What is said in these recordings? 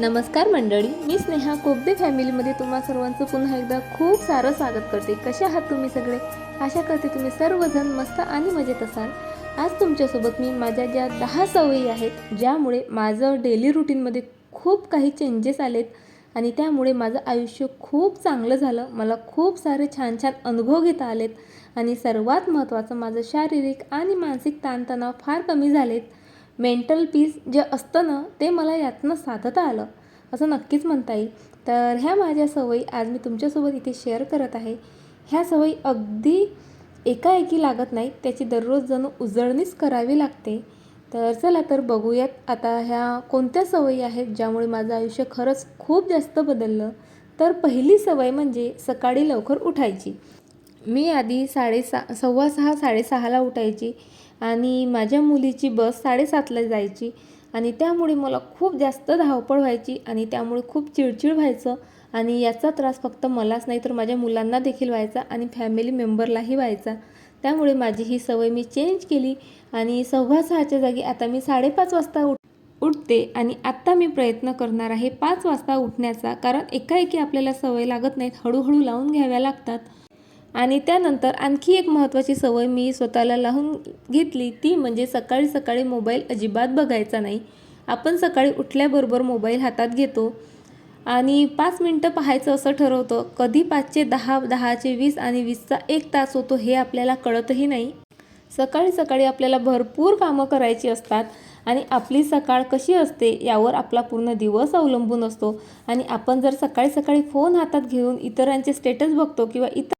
नमस्कार मंडळी मी स्नेहा. कोबदे फॅमिलीमध्ये तुम्हा सर्वांचं पुन्हा एकदा खूप सारं स्वागत करते. कसे आहात तुम्ही सगळे? आशा करते तुम्ही सर्वजण मस्त आणि मजेत असाल. आज तुमच्यासोबत मी माझ्या ज्या दहा सवयी आहेत ज्यामुळे माझं डेली रुटीनमध्ये खूप काही चेंजेस आलेत आणि त्यामुळे माझं आयुष्य खूप चांगलं झालं. मला खूप सारे छान छान अनुभव घेता आलेत आणि सर्वात महत्त्वाचं माझं शारीरिक आणि मानसिक ताणतणाव फार कमी झालेत. मेंटल पीस जे असतं ना ते मला यातनं साधता आलं. असं नक्कीच म्हणता येईल. तर ह्या माझ्या सवयी आज मी तुमच्यासोबत इथे शेअर करत आहे. ह्या सवयी अगदी एकाएकी लागत नाहीत त्याची दररोज जणू उजळणीच करावी लागते. तर चला तर बघूयात आता ह्या कोणत्या सवयी आहेत ज्यामुळे माझं आयुष्य खरंच खूप जास्त बदललं. तर पहिली सवय म्हणजे सकाळी लवकर उठायची. मी आधी साडेसहा सव्वा सहा साडेसहाला उठायची. आणि माझ्या मुलीची बस साडेसातला जायची. आणि त्यामुळे मला खूप जास्त धावपळ व्हायची आणि त्यामुळे खूप चिडचिड व्हायचं. आणि याचा त्रास फक्त मलाच नाही तर माझ्या मुलांना देखील व्हायचा आणि फॅमिली मेंबरलाही व्हायचा. त्यामुळे माझी ही सवय मी चेंज केली आणि सव्वा सहाच्या जागी आता मी साडेपाच वाजता उठ उठते आणि आत्ता मी प्रयत्न करणार आहे पाच वाजता उठण्याचा कारण एकाएकी आपल्याला सवय लागत नाहीत हळूहळू लावून घ्याव्या लागतात. आणि त्यानंतर आणखी एक महत्त्वाची सवय मी स्वतःला लावून घेतली ती म्हणजे सकाळी सकाळी मोबाईल अजिबात बघायचा नाही. आपण सकाळी उठल्याबरोबर मोबाईल हातात घेतो आणि पाच मिनटं पाहायचं असं ठरवतो. कधी पाचचे दहा दहाचे वीस आणि वीसचा एक तास होतो हे आपल्याला कळतही नाही. सकाळी सकाळी आपल्याला भरपूर कामं करायची असतात आणि आपली सकाळ कशी असते यावर आपला पूर्ण दिवस अवलंबून असतो. आणि आपण जर सकाळी सकाळी फोन हातात घेऊन इतरांचे स्टेटस बघतो किंवा इतर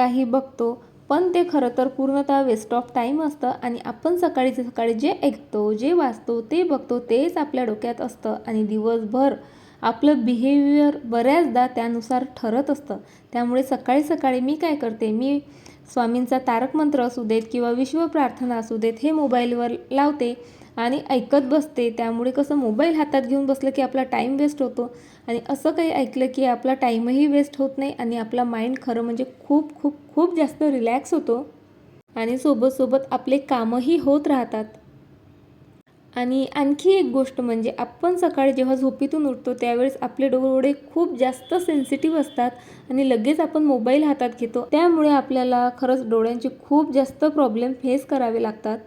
काही बघतो पण ते खरं तर पूर्णतः वेस्ट ऑफ टाईम असतं आणि आपण सकाळी सकाळी जे ऐकतो जे वाचतो ते बघतो तेच आपल्या डोक्यात असतं आणि दिवसभर आपलं बिहेवियर बऱ्याचदा त्यानुसार ठरत असतं. त्यामुळे सकाळी सकाळी मी काय करते मी स्वामींचा तारक मंत्र असू देत किंवा विश्व प्रार्थना असू देत हे मोबाईलवर लावते. आणि ऐकत बसते. त्यामुळे कसं मोबाईल हातात घेऊन बसलं की आपला टाईम वेस्ट होतो. आणि असं काही ऐकलं की आपला टाईमही वेस्ट होत नाही आणि आपला माइंड खरं म्हणजे खूप खूप खूप जास्त रिलॅक्स होतो. आणि सोबत सोबत आपले कामही होत राहतात. आणि आणखी एक गोष्ट म्हणजे आपण सकाळी जेव्हा झोपेतून उठतो त्यावेळेस आपले डोळे खूप जास्त सेन्सिटिव्ह असतात आणि लगेच आपण मोबाईल हातात घेतो. त्यामुळे आपल्याला खरंच डोळ्यांचे खूप जास्त प्रॉब्लेम फेस करावे लागतात.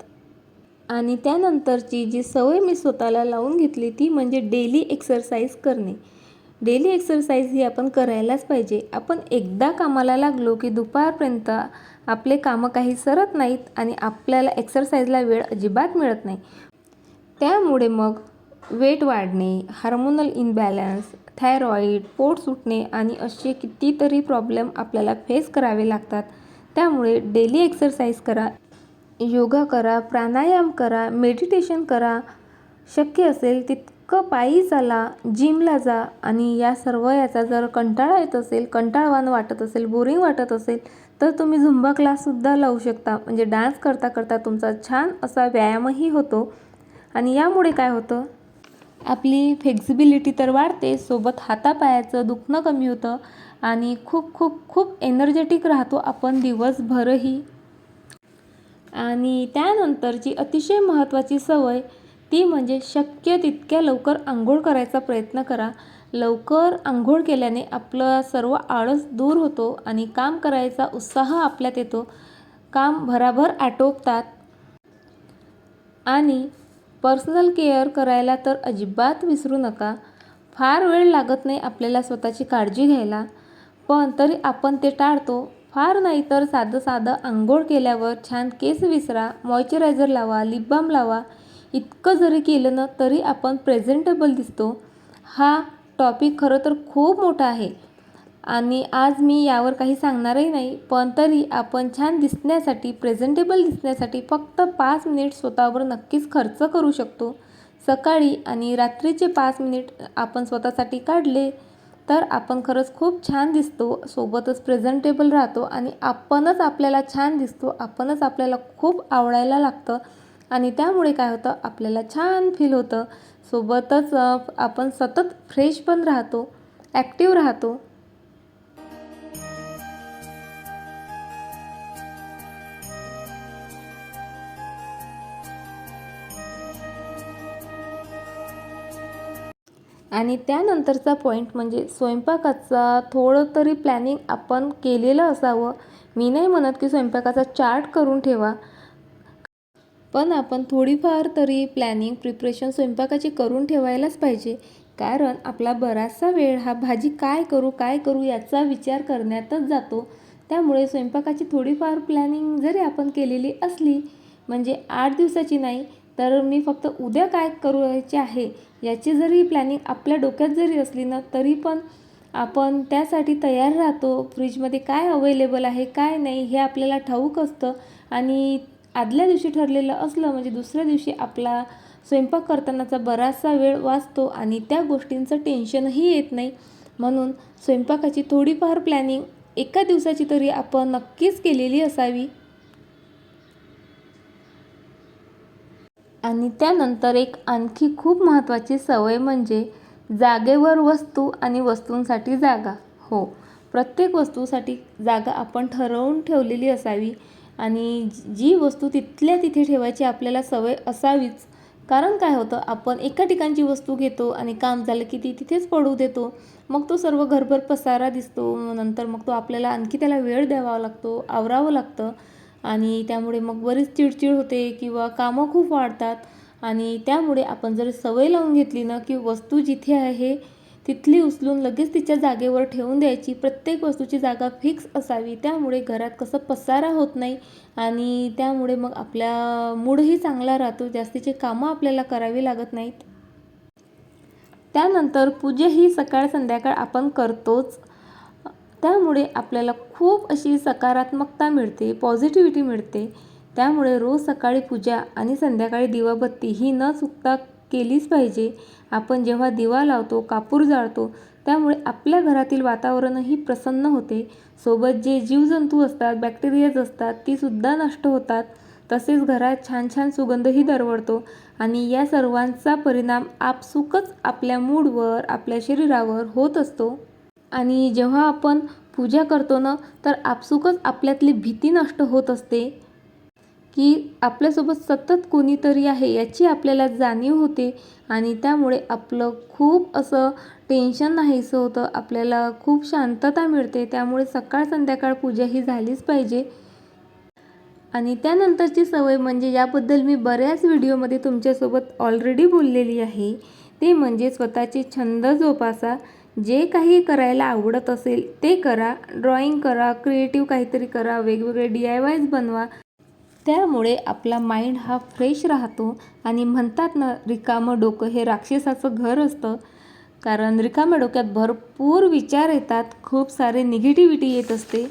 आणि त्यानंतरची जी सवय मी स्वतःला लावून घेतली ती म्हणजे डेली एक्सरसाइज करणे. डेली एक्सरसाइज ही आपण करायलाच पाहिजे. आपण एकदा कामाला लागलो की दुपारपर्यंत आपले कामं काही सरत नाहीत आणि आपल्याला एक्सरसाइजला वेळ अजिबात मिळत नाही. त्यामुळे मग वेट वाढणे हार्मोनल इनबॅलन्स थायरॉईड पोट सुटणे आणि असे कितीतरी प्रॉब्लेम आपल्याला फेस करावे लागतात. त्यामुळे डेली एक्सरसाइज करा. योगा करा प्राणायाम करा मेडिटेशन करा. शक्य असेल तितकं पायी चाला जिमला जा आणि या सर्व याचा जर कंटाळा येत असेल कंटाळवान वाटत असेल बोरिंग वाटत असेल तर तुम्ही झुंबा क्लाससुद्धा लावू शकता. म्हणजे डान्स करता करता तुमचा छान असा व्यायामही होतो. आणि यामुळे काय होतं? आपली फ्लेक्झिबिलिटी तर वाढते सोबत हातापायाचं दुखणं कमी होतं आणि खूप खूप खूप एनर्जेटिक राहतो आपण दिवसभरही. आणि त्यानंतरची अतिशय महत्त्वाची सवय ती म्हणजे शक्य तितक्या लवकर आंघोळ करायचा प्रयत्न करा. लवकर आंघोळ केल्याने आपलं सर्व आळस दूर होतो आणि काम करायचा उत्साह आपल्यात येतो. काम भराभर आटोपतात. आणि पर्सनल केअर करायला तर अजिबात विसरू नका. फार वेळ लागत नाही आपल्याला स्वतःची काळजी घ्यायला. पण तरी आपण ते टाळतो. फार नाही तर साधं साधं आंघोळ केल्यावर छान केस विसरा मॉइश्चरायझर लावा लिप बाम लावा. इतकं जरी केलं ना तरी आपण प्रेझेंटेबल दिसतो. हा टॉपिक खरं तर खूप मोठा आहे. आणि आज मी यावर काही सांगणारही नाही पण तरी आपण छान दिसण्यासाठी प्रेझेंटेबल दिसण्यासाठी फक्त पाच मिनिट स्वतःवर नक्कीच खर्च करू शकतो. सकाळी आणि रात्रीचे पाच मिनिट आपण स्वतःसाठी काढले तर आपण खरंच खूप छान दिसतो सोबतच प्रेझेंटेबल राहतो आणि आपणच आपल्याला छान दिसतो आपणच आपल्याला खूप आवडायला लागतं आणि त्यामुळे काय होतं आपल्याला छान फील होतं. सोबतच आपण सतत फ्रेश पण राहतो ॲक्टिव्ह राहतो. आणि त्यानंतरचा पॉईंट म्हणजे स्वयंपाकाचा थोडं तरी प्लॅनिंग आपण केलेलं असावं. मी नाही म्हणत की स्वयंपाकाचा चार्ट करून ठेवा. पण आपण थोडीफार तरी प्लॅनिंग प्रिपरेशन स्वयंपाकाची करून ठेवायलाच पाहिजे. कारण आपला बराचसा वेळ हा भाजी काय करू काय करू याचा विचार करण्यातच जातो. त्यामुळे स्वयंपाकाची थोडीफार प्लॅनिंग जरी आपण केलेली असली म्हणजे आठ दिवसाची नाही तर मी फक्त उद्या काय करायचे आहे याची जरी प्लॅनिंग आपल्या डोक्यात जरी असली ना तरी पण आपण त्यासाठी तयार राहतो. फ्रीजमध्ये काय अवेलेबल आहे काय नाही हे आपल्याला ठाऊक असतं. आणि आदल्या दिवशी ठरलेलं असलं म्हणजे दुसऱ्या दिवशी आपला स्वयंपाक करतानाचा बराचसा वेळ वाचतो आणि त्या गोष्टींचं टेन्शनही येत नाही. म्हणून स्वयंपाकाची थोडीफार प्लॅनिंग एका दिवसाची तरी आपण नक्कीच केलेली असावी. आणि त्यानंतर एक आणखी खूप महत्त्वाची सवय म्हणजे जागेवर वस्तू आणि वस्तूंसाठी जागा. हो प्रत्येक वस्तूसाठी जागा आपण ठरवून ठेवलेली असावी आणि जी वस्तू तिथल्या तिथे ठेवायची आपल्याला सवय असावीच. कारण काय होतं आपण एका ठिकाणची वस्तू घेतो आणि काम झालं की ती तिथेच पडू देतो. मग तो सर्व घरभर पसारा दिसतो नंतर मग तो आपल्याला आणखी त्याला वेळ द्यावा लागतो आवरावं लागतं. आणि त्यामुळे मग बरीच चिडचिड होते किंवा कामं खूप वाढतात. आणि त्यामुळे आपण जर सवय लावून घेतली ना की वस्तू जिथे आहे तिथली उचलून लगेच तिच्या जागेवर ठेवून द्यायची. प्रत्येक वस्तूची जागा फिक्स असावी. त्यामुळे घरात कसं पसारा होत नाही आणि त्यामुळे मग आपल्या मूडही चांगला राहतो. जास्तीचे कामं आपल्याला करावी लागत नाहीत. त्यानंतर पूजा ही सकाळ संध्याकाळ आपण करतोच. त्यामुळे आपल्याला खूप अशी सकारात्मकता मिळते पॉझिटिव्हिटी मिळते. त्यामुळे रोज सकाळी पूजा आणि संध्याकाळी दिवाबत्ती ही न चुकता केलीच पाहिजे. आपण जेव्हा दिवा लावतो कापूर जाळतो त्यामुळे आपल्या घरातील वातावरणही प्रसन्न होते. सोबत जे जीवजंतू असतात बॅक्टेरियाज असतात तीसुद्धा नष्ट होतात. तसेच घरात छान छान सुगंधही दरवळतो आणि या सर्वांचा परिणाम आपसुकच आपल्या मूडवर आपल्या शरीरावर होत असतो. आणि जेव्हा आपण पूजा करतो ना तर आपसुकच आपल्यातली भीती नष्ट होत असते की आपल्यासोबत सतत कोणीतरी आहे याची आपल्याला जाणीव होते आणि त्यामुळे आपलं खूप असं टेन्शन नाहीसं होतं आपल्याला खूप शांतता मिळते. त्यामुळे सकाळ संध्याकाळ पूजा ही झालीच पाहिजे. आणि त्यानंतरची सवय म्हणजे याबद्दल मी बऱ्याच व्हिडिओमध्ये तुमच्यासोबत ऑलरेडी बोललेली आहे. ते म्हणजे स्वतःचे छंद जोपासा जे काही करायला आवडत असेल ते करा ड्रॉइंग करा क्रिएटिव्ह काहीतरी करा वेगवेगळे डी आय वायज बनवा. त्यामुळे आपला माइंड हा फ्रेश राहतो आणि म्हणतात ना रिकामं डोकं हे राक्षसाचं घर असतं. कारण रिकाम्या डोक्यात भरपूर विचार येतात खूप सारे निगेटिव्हिटी येत असते.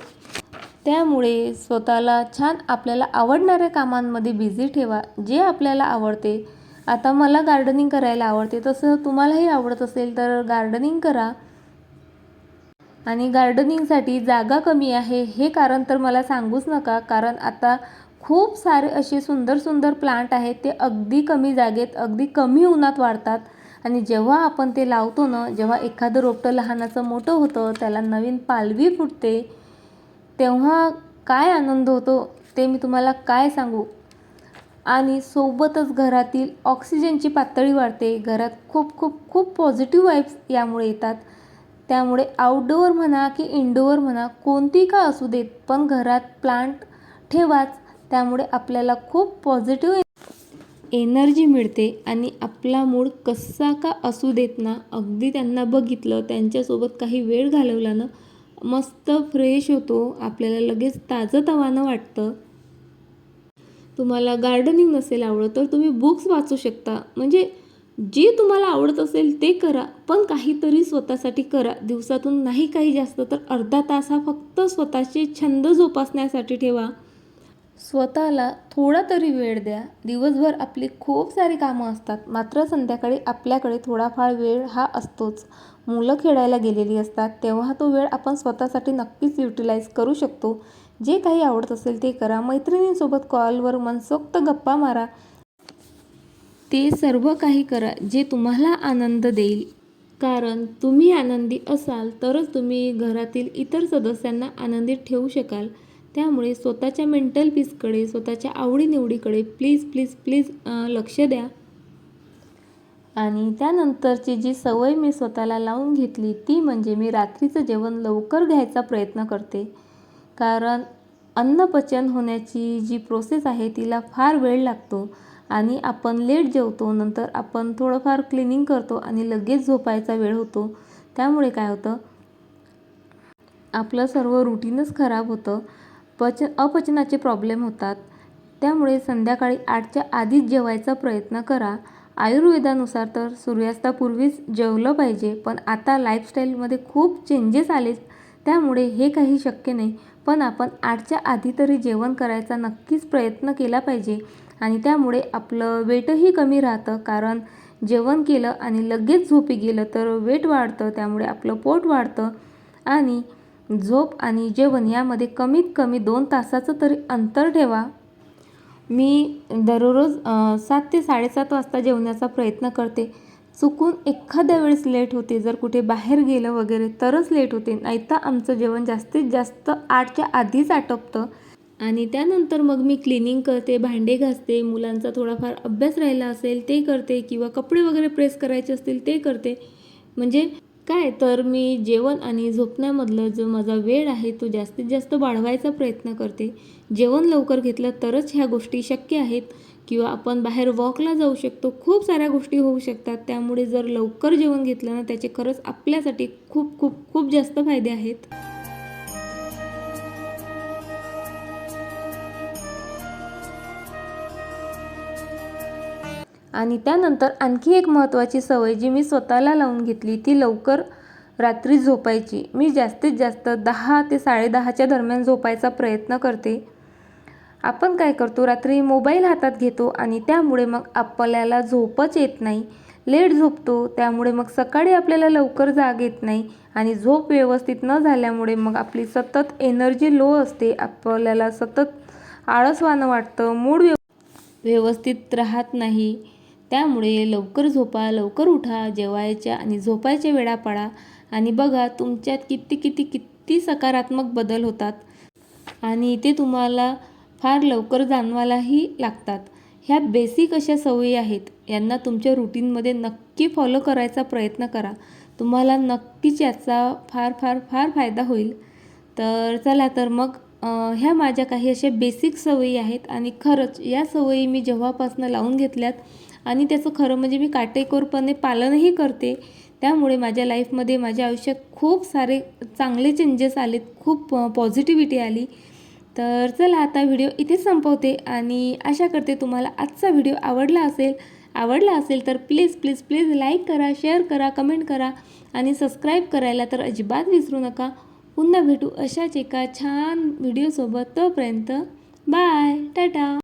त्यामुळे स्वतःला छान आपल्याला आवडणाऱ्या कामांमध्ये बिझी ठेवा. जे आपल्याला आवडते आता मला गार्डनिंग करायला आवडते. तसं तुम्हालाही आवडत असेल तर गार्डनिंग करा. आणि गार्डनिंगसाठी जागा कमी आहे. हे कारण तर मला सांगूच नका. कारण आता खूप सारे असे सुंदर सुंदर प्लांट आहेत. ते अगदी कमी जागेत अगदी कमी उन्हात वाढतात. आणि जेव्हा आपण ते लावतो ना जेव्हा एखादं रोपटं लहानाचं मोठं होतं त्याला नवीन पालवी फुटते तेव्हा काय आनंद होतो ते मी तुम्हाला काय सांगू? आणि सोबतच घरातील ऑक्सिजनची पातळी वाढते. घरात खूप खूप खूप पॉझिटिव्ह वाईब्स यामुळे येतात. त्यामुळे आउटडोअर म्हणा की इनडोअर म्हणा कोणती का असू देत पण घरात प्लांट ठेवाच. त्यामुळे आपल्याला खूप पॉझिटिव्ह एनर्जी मिळते आणि आपला मूड कसा का असू देत ना अगदी त्यांना बघितलं त्यांच्यासोबत काही वेळ घालवला ना मस्त फ्रेश होतो. आपल्याला लगेच ताजंतवानं वाटतं. तुम्हाला गार्डनिंग नसेल आवडत तर तुम्ही बुक्स वाचू शकता. म्हणजे जे तुम्हाला आवडत असेल ते करा पण काहीतरी स्वतःसाठी करा. दिवसातून नाही काही जास्त तर अर्धा तास हा फक्त स्वतःचे छंद जोपासण्यासाठी ठेवा. स्वतःला थोडा तरी वेळ द्या. दिवसभर आपली खूप सारी कामं असतात. मात्र संध्याकाळी आपल्याकडे थोडाफार वेळ हा असतोच. मुलं खेळायला गेलेली असतात. तेव्हा तो वेळ आपण स्वतःसाठी नक्कीच युटिलाइज करू शकतो. जे काही आवडत असेल ते करा. मैत्रिणींसोबत कॉलवर मनसोक्त गप्पा मारा. ते सर्व काही करा जे तुम्हाला आनंद देईल. कारण तुम्ही आनंदी असाल तरच तुम्ही घरातील इतर सदस्यांना आनंदी ठेवू शकाल. त्यामुळे स्वतःच्या मेंटल पीसकडे स्वतःच्या आवडीनिवडीकडे प्लीज प्लीज प्लीज लक्ष द्या. आणि त्यानंतरची जी सवय मी स्वतःला लावून घेतली ती म्हणजे मी रात्रीचं जेवण लवकर घ्यायचा प्रयत्न करते. कारण अन्नपचन होण्याची जी प्रोसेस आहे तिला फार वेळ लागतो आणि आपण लेट जेवतो नंतर आपण थोडंफार क्लिनिंग करतो आणि लगेच झोपायचा वेळ होतो. त्यामुळे काय होतं आपलं सर्व रुटीनच खराब होतं. पच अपचनाचे प्रॉब्लेम होतात. त्यामुळे संध्याकाळी आठच्या आधीच जेवायचा प्रयत्न करा. आयुर्वेदानुसार तर सूर्यास्तापूर्वीच जेवलं पाहिजे पण आता लाईफस्टाईलमध्ये खूप चेंजेस आले त्यामुळे हे काही शक्य नाही. पण आपण आठच्या आधी तरी जेवण करायचा नक्कीच प्रयत्न केला पाहिजे. आणि त्यामुळे आपलं वेटही कमी राहतं कारण जेवण केलं आणि लगेच झोपी गेलं तर वेट वाढतं त्यामुळे आपलं पोट वाढतं. आणि झोप आणि जेवण यामध्ये कमीत कमी दोन तासाचं तरी अंतर ठेवा. मी दररोज सात ते साडेसात वाजता जेवण्याचा प्रयत्न करते. चुकून एखाद्या वेळेस लेट होते जर कुठे बाहेर गेलं वगैरे तरच लेट होते. नाहीतर आमचं जेवण जास्तीत जास्त आठच्या आधीच आटपतं. आणि त्यानंतर मग मी क्लिनिंग करते भांडे घासते मुलांचा थोडाफार अभ्यास राहिला असेल ते करते किंवा कपडे वगैरे प्रेस करायचे असतील ते करते. म्हणजे काय? तर मी जेवण आणि झोपण्यामधलं जो माझा वेळ आहे तो जास्तीत जास्त वाढवायचा प्रयत्न करते. जेवण लवकर घेतलं तरच ह्या गोष्टी शक्य आहेत. किंवा आपण बाहेर वॉकला जाऊ शकतो खूप साऱ्या गोष्टी होऊ शकतात. त्यामुळे जर लवकर जेवण घेतलं ना त्याचे खरंच आपल्यासाठी खूप खूप खूप जास्त फायदे आहेत. आणि त्यानंतर आणखी एक महत्त्वाची सवय जी मी स्वतःला लावून घेतली ती लवकर रात्री झोपायची. मी जास्तीत जास्त दहा ते साडेदहाच्या दरम्यान झोपायचा प्रयत्न करते. आपण काय करतो? रात्री मोबाईल हातात घेतो आणि त्यामुळे मग आपल्याला झोपच येत नाही. लेट झोपतो त्यामुळे मग सकाळी आपल्याला लवकर जाग येत नाही आणि झोप व्यवस्थित न झाल्यामुळे मग आपली सतत एनर्जी लो असते. आपल्याला सतत आळसवानं वाटतं मूड व्यव व्यवस्थित राहत नाही. त्यामुळे लवकर झोपा लवकर उठा जेवायच्या आणि झोपायच्या वेळा पाळा. आणि बघा तुमच्यात किती किती किती सकारात्मक बदल होतात. आणि ते तुम्हाला फार लवकर जाणवायलाही लागतात. ह्या बेसिक अशा सवयी आहेत. यांना तुमच्या रुटीनमध्ये नक्की फॉलो करायचा प्रयत्न करा. तुम्हाला नक्कीच याचा फार फार फार फायदा होईल. तर चला तर मग ह्या माझ्या काही अशा बेसिक सवयी आहेत आणि खरंच या सवयी मी जेव्हापासून लावून घेतल्यात आणि त्याचं खरं म्हणजे मी काटेकोरपणे पालनही करते त्यामुळे माझ्या लाईफमध्ये माझ्या आयुष्यात खूप सारे चांगले चेंजेस आलेत खूप पॉझिटिव्हिटी आली. तर चला आता व्हिडिओ इथेच संपवते आणि आशा करते तुम्हाला आजचा व्हिडिओ आवडला असेल आवडला असेल तर प्लीज प्लीज प्लीज लाईक करा शेअर करा कमेंट करा आणि सबस्क्राईब करायला तर अजिबात विसरू नका. पुन्हा भेटू अशाच एका छान व्हिडिओसोबत तोपर्यंत बाय टाटा.